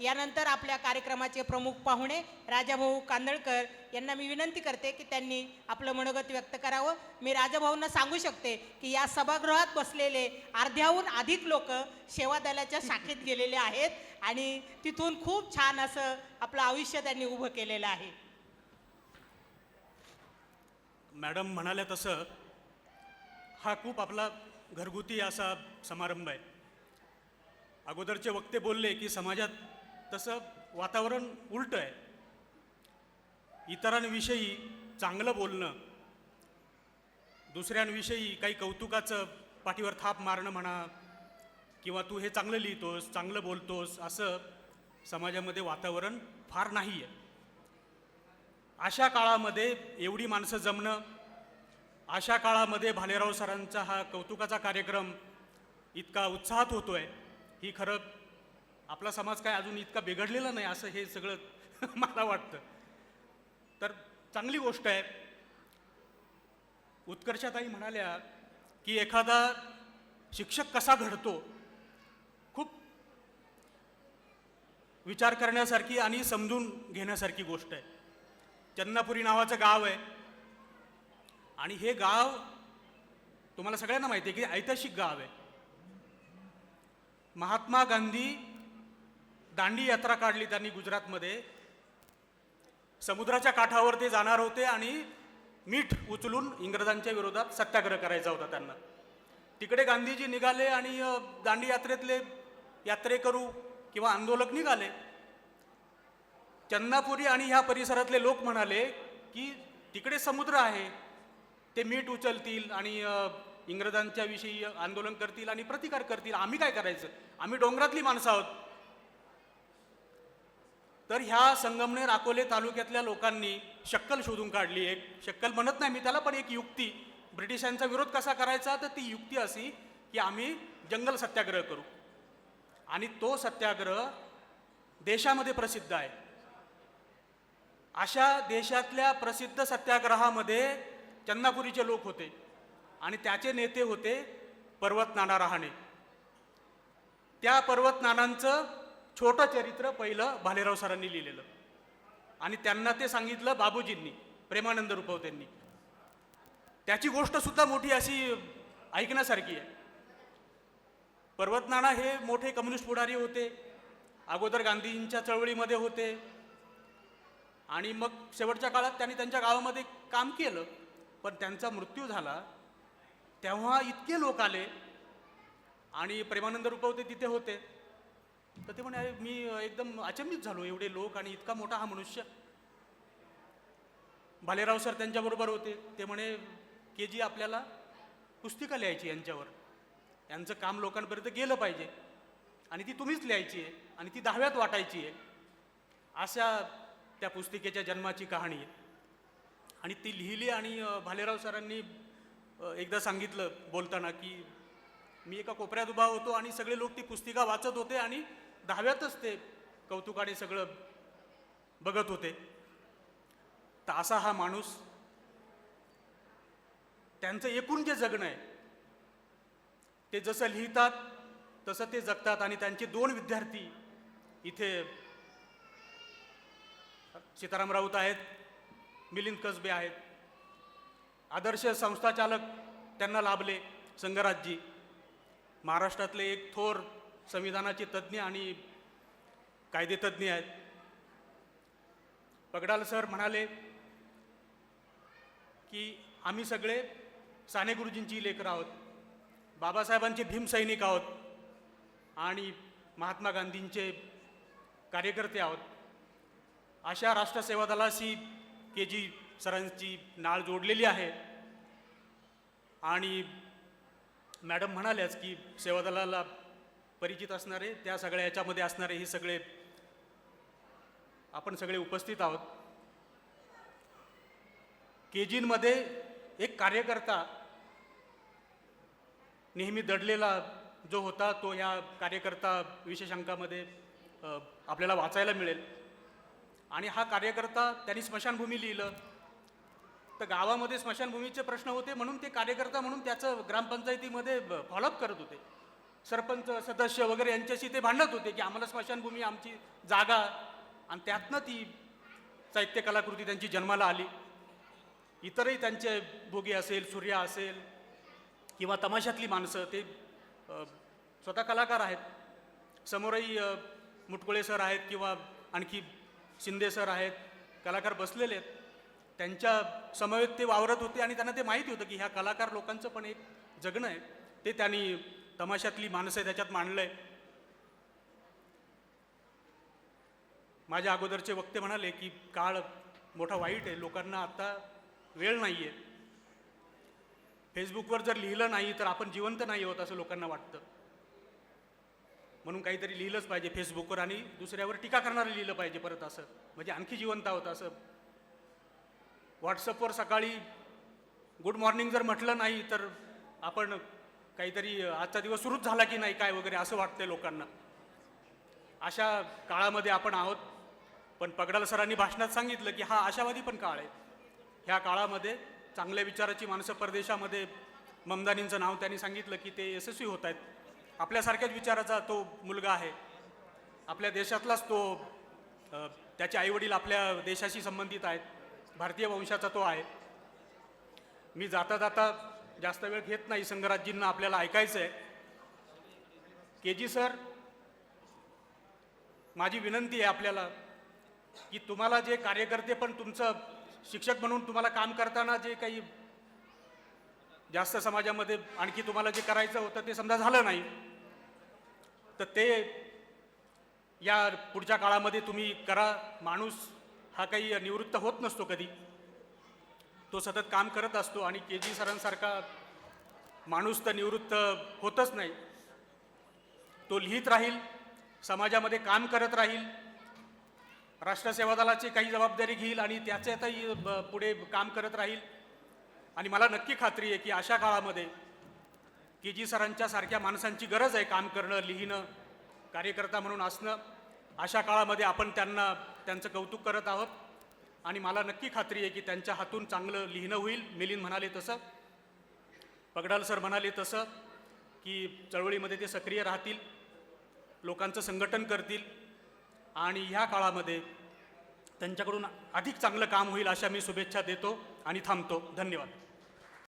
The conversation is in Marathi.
यानंतर आपल्या कार्यक्रमाचे प्रमुख पाहुणे राजाभाऊ कांदळकर यांना मी विनंती करते की त्यांनी आपलं मनोगत व्यक्त करावं. मी राजाभाऊंना सांगू शकते की या सभागृहात बसलेले अर्ध्याहून अधिक लोक सेवा दलाच्या शाखेत गेलेले आहेत आणि तिथून खूप छान असं आपलं आयुष्य त्यांनी उभं केलेलं आहे. मॅडम म्हणाल्या तसं हा खूप आपला घरगुती असा समारंभ आहे. अगोदरचे वक्ते बोलले की समाजात तसं वातावरण उलटं आहे इतरांविषयी चांगलं बोलणं दुसऱ्यांविषयी काही कौतुकाचं पाठीवर थाप मारणं म्हणा किंवा तू हे चांगलं लिहितोस चांगलं बोलतोस असं समाजामध्ये वातावरण फार नाही आहे अशा काळामध्ये एवढी माणसं जमणं अशा काळामध्ये भालेराव सरांचा हा कौतुकाचा कार्यक्रम इतका उत्साहात होतो आहे ही खरं आपला समाज काय अजून इतका बिघडलेला नाही असं हे सगळं मला वाटतं. तर चांगली गोष्ट आहे. उत्कर्षाताई म्हणाल्या की एखादा शिक्षक कसा घडतो? खूप विचार करण्यासारखी आणि समजून घेण्यासारखी गोष्ट आहे. चन्नापुरी नावाचं गाव आहे. आणि हे गाव तुम्हाला सगळ्यांना माहिती आहे की ऐतिहासिक गाव आहे. महात्मा गांधी दांडी यात्रा काढली त्यांनी गुजरातमध्ये. समुद्राच्या काठावर ते जाणार होते आणि मीठ उचलून इंग्रजांच्या विरोधात सत्याग्रह करायचा होता त्यांना. तिकडे गांधीजी निघाले आणि दांडी यात्रेतले यात्रेकरू किंवा आंदोलक निघाले. चन्नापुरी आणि ह्या परिसरातले लोक म्हणाले की तिकडे समुद्र आहे. ते मीठ उचलतील आणि इंग्रजांच्याविषयी इंग्रजांच्या विषयी आंदोलन करतील आणि प्रतिकार करतील. आम्ही काय करायचं? आम्ही डोंगरातली माणसं आहोत. तर ह्या संगमनेर अकोले तालुक्यातल्या लोकांनी शक्कल शोधून काढली एक. शक्कल म्हणत नाही मी त्याला पण एक युक्ती. ब्रिटिशांचा विरोध कसा करायचा? तर ती युक्ती अशी की आम्ही जंगल सत्याग्रह करू. आणि तो सत्याग्रह देशामध्ये प्रसिद्ध आहे. अशा देशातल्या प्रसिद्ध सत्याग्रहामध्ये चन्नापुरीचे लोक होते आणि त्याचे नेते होते पर्वत नाना रहाणे. त्या पर्वत नानांचं छोटं चरित्र पहिलं भालेराव सरांनी लिहिलेलं. आणि त्यांना ते सांगितलं बाबूजींनी प्रेमानंद रुपवतेंनी त्याची गोष्टसुद्धा मोठी अशी ऐकण्यासारखी आहे. पर्वत नाना हे मोठे कम्युनिस्ट पुढारी होते. अगोदर गांधींच्या चळवळीमध्ये होते. आणि मग शेवटच्या काळात त्यांनी त्यांच्या गावामध्ये काम केलं. पण त्यांचा मृत्यू झाला. तेव्हा इतके लोक आले. आणि प्रेमानंद रुपवते तिथे होते. तर ते म्हणे "अरे, मी एकदम अचंबित झालो एवढे लोक आणि इतका मोठा हा मनुष्य. भालेराव सर त्यांच्याबरोबर होते. ते म्हणे के जी आपल्याला पुस्तिका लिहायची यांच्यावर. यांचं काम लोकांपर्यंत गेलं पाहिजे. आणि ती तुम्हीच लिहायची आहे. आणि ती दहाव्यात वाटायची आहे. अशा त्या पुस्तिकेच्या जन्माची कहाणी आहे. आणि ती लिहिली आणि भालेराव सरांनी एकदा सांगितलं बोलताना की मी एका कोपऱ्यात उभा होतो आणि सगळे लोक ती पुस्तिका वाचत होते आणि दहाव्यातच ते कौतुकाने सगळं बघत होते. तर असा हा माणूस त्यांचं एकूण जे जगणं आहे ते जसं लिहितात तसं ते जगतात आणि त्यांचे दोन विद्यार्थी इथे सीताराम राऊत आहेत मिलिंद कसबे आहेत. आदर्श संस्थाचालक त्यांना लाभले संगराजजी महाराष्ट्रातले एक थोर संविधानाचे तज्ज्ञ आणि कायदेतज्ञ आहेत. पगडाल सर म्हणाले की आम्ही सगळे साने गुरुजींची लेकर आहोत बाबासाहेबांचे भीमसैनिक आहोत आणि महात्मा गांधींचे कार्यकर्ते आहोत. अशा राष्ट्रसेवा दलाशी के जी सरांची नाळ जोडलेली आहे. आणि मॅडम म्हणाल्याच की सेवा दलाला परिचित असणारे त्या सगळ्या याच्यामध्ये असणारे हे सगळे आपण सगळे उपस्थित आहोत. केजींमध्ये एक कार्यकर्ता नेहमी दडलेला जो होता तो या कार्यकर्ता विशेषांकामध्ये अंकामध्ये आपल्याला वाचायला मिळेल. आणि हा कार्यकर्ता त्यांनी स्मशानभूमी लिहिलं. तर गावामध्ये स्मशानभूमीचे प्रश्न होते म्हणून ते कार्यकर्ता म्हणून त्याचं ग्रामपंचायतीमध्ये फॉलोअप करत होते. सरपंच सदस्य वगैरे यांच्याशी ते भांडत होते की आम्हाला स्मशानभूमी आमची जागा आणि त्यातनं ती साहित्य कलाकृती त्यांची जन्माला आली. इतरही त्यांचे भोगे असेल सूर्या असेल किंवा तमाशातली माणसं ते स्वतः कलाकार आहेत. समोरही मुटकुळे सर आहेत किंवा आणखी शिंदे सर आहेत कलाकार बसलेले आहेत. त्यांच्या समवेत ते वावरत होते आणि त्यांना ते माहिती होतं की ह्या कलाकार लोकांचं पण एक जगणं आहे. ते त्यांनी तमाशातली माणसं त्याच्यात मांडलंय. माझ्या अगोदरचे वक्ते म्हणाले की काळ मोठा वाईट आहे लोकांना आता वेळ नाही आहे फेसबुकवर जर लिहिलं नाही तर आपण जिवंत नाही होत असं लोकांना वाटतं. म्हणून काहीतरी लिहिलंच पाहिजे फेसबुकवर आणि दुसऱ्यावर टीका करणारं लिहिलं पाहिजे परत असं. म्हणजे आणखी जिवंत आहोत असं. व्हॉट्सअपवर सकाळी गुड मॉर्निंग जर म्हटलं नाही तर आपण काहीतरी आजचा दिवस सुरूच झाला की नाही काय वगैरे असं वाटतंय लोकांना. अशा काळामध्ये आपण आहोत. पण पगडाल सरांनी भाषणात सांगितलं की हा आशावादी पण काळ आहे. ह्या काळामध्ये चांगल्या विचाराची माणसं परदेशामध्ये ममदानींचं नाव त्यांनी सांगितलं की ते यशस्वी होत आहेत. आपल्यासारख्याच विचाराचा तो मुलगा आहे. आपल्या देशातलाच तो त्याचे आईवडील आपल्या देशाशी संबंधित आहेत. भारतीय वंशाचा तो आहे. मी जाता जाता जास्त वेळ घेत नाही संघराज्जींना आपल्याला ऐकायचं आहे के जी सर माझी विनंती आहे आपल्याला की तुम्हाला जे कार्यकर्ते पण तुमचं शिक्षक म्हणून तुम्हाला काम करताना जे काही जास्त समाजामध्ये आणखी तुम्हाला जे करायचं होतं ते समजा झालं नाही तर ते या पुढच्या काळामध्ये तुम्ही करा. माणूस हा काही निवृत्त होत नसतो कधी. तो सतत काम करत असतो आणि के जी सरांसारखा माणूस तर निवृत्त होतच नाही. तो लिहित राहील समाजामध्ये काम करत राहील राष्ट्रसेवा दलाची काही जबाबदारी घेईल आणि त्याच्यातही ब- पुढे काम करत राहील. आणि मला नक्की खात्री आहे की अशा काळामध्ये के जी सरांच्या सारख्या माणसांची गरज आहे काम करणं लिहिणं कार्यकर्ता म्हणून असणं. अशा काळामध्ये आपण त्यांना त्यांचं कौतुक करत आहोत. आणि मला नक्की खात्री आहे की त्यांच्या हातून चांगलं लिहिणं होईल. मिलिंद म्हणाले तसं. पगडाल सर म्हणाले तसं की चळवळीमध्ये ते सक्रिय राहतील लोकांचं संघटन करतील आणि ह्या काळामध्ये त्यांच्याकडून अधिक चांगलं काम होईल अशा मी शुभेच्छा देतो आणि थांबतो. धन्यवाद.